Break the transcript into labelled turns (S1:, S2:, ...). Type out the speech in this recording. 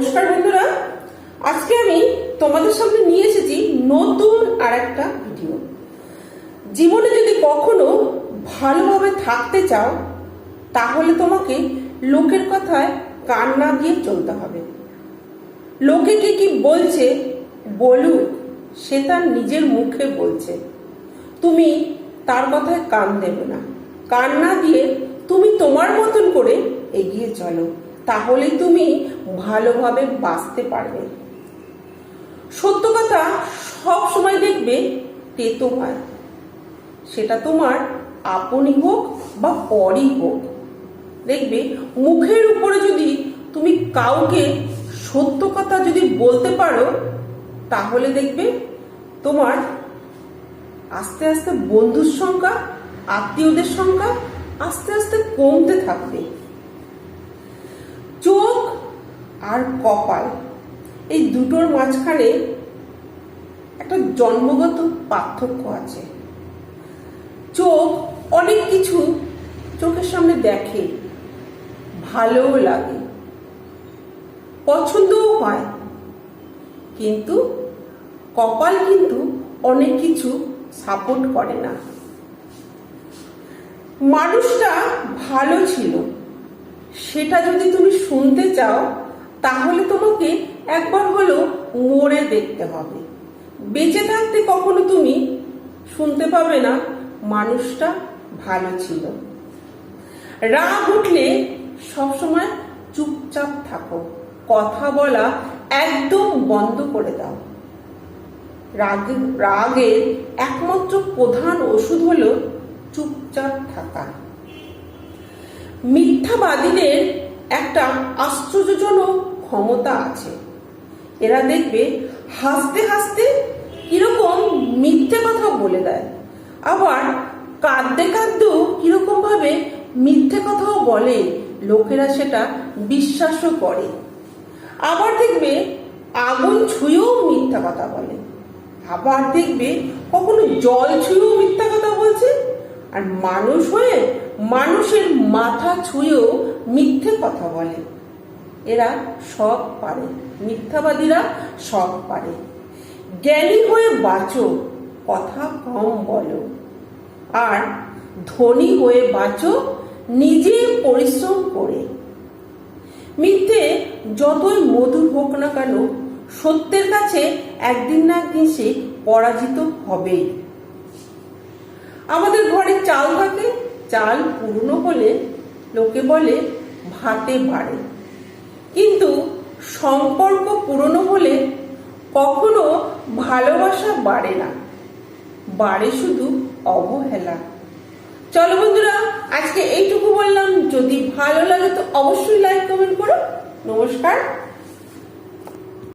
S1: নমস্কার বন্ধুরা। আজকে আমি তোমাদের সামনে নিয়ে এসেছি নতুন আর একটা ভিডিও জীবনে যদি কখনো ভালোভাবে থাকতে চাও, তাহলে তোমাকে লোকের কথায় কান না দিয়ে চলতে হবে। লোকে কে কি বলছে, বলুক, সে তার নিজের মুখে বলছে। তুমি তার কথায় কান দেবে না। কান না দিয়ে তুমি তোমার মতন করে এগিয়ে চলো। তাহলে তুমি ভালোভাবে বাঁচতে পারবে। সত্য কথা সব সময় দেখবে, তেতো হয়। সেটা তোমার আপনই হোক বা পরই হোক। দেখবে, মুখের উপরে যদি তুমি কাউকে সত্য কথা যদি বলতে পারো, তাহলে দেখবে তোমার আস্তে আস্তে বন্ধুর সংখ্যা, আত্মীয়দের সংখ্যা আস্তে আস্তে কমতে থাকবে। আর কপাল। এই দুটোর মাঝখানে একটা জন্মগত পার্থক্য আছে। চোখ অনেক কিছু চোখের সামনে দেখে, ভালোও লাগে, পছন্দও হয়। কিন্তু কপাল কিন্তু অনেক কিছু সাপোর্ট করে না। মানুষটা ভালো ছিল, সেটা যদি তুমি শুনতে চাও তাহলে তোমাকে একবার হলেও মরে দেখতে হবে। বেঁচে থাকতে কখনো তুমি শুনতে পাবে না, মানুষটা ভালো ছিল। রাগ উঠলে সবসময় চুপচাপ থাকো। কথা বলা একদম বন্ধ করে দাও। রাগ রাগের একমাত্র প্রধান ওষুধ হলো চুপচাপ থাকা। মিথ্যাবাদীদের একটা আশ্চর্যজনক ক্ষমতা আছে। এরা দেখবে হাসতে হাসতে কীরকম মিথ্যে কথা বলে দেয়, আবার কাঁদতে কাঁদতেও কীরকম ভাবে মিথ্যে কথাও বলে। লোকেরা সেটা বিশ্বাসও করে। আবার দেখবে আগুন ছুঁয়েও মিথ্যা কথা বলে। আবার দেখবে কখনো জল ছুঁয়েও মিথ্যা কথা বলছে, আর মানুষ হয়ে মানুষের মাথা ছুঁয়েও মিথ্যে কথা বলে। এরা সব পারে। মিথ্যাবাদীরা সব পারে। জ্ঞানী হয়ে বাঁচো, কথা কম বলো। আর ধনী হয়ে বাঁচো, নিজে পরিশ্রম করে। মিথ্যে যতই মধুর হোক না কেন, সত্যের কাছে একদিন না একদিন সে পরাজিত হবেই। আমাদের ঘরে চাল থাকে, চাল পুরনো হলে লোকে বলে ভাতে বাড়ে। কিন্তু সম্পর্ক পুরনো হলে কখনো ভালোবাসা বাড়ে না। বাড়ে শুধু অবহেলা। চলো বন্ধুরা, আজকে এইটুকু বললাম। যদি ভালো লাগে তো অবশ্যই লাইক কমেন্ট করো। নমস্কার।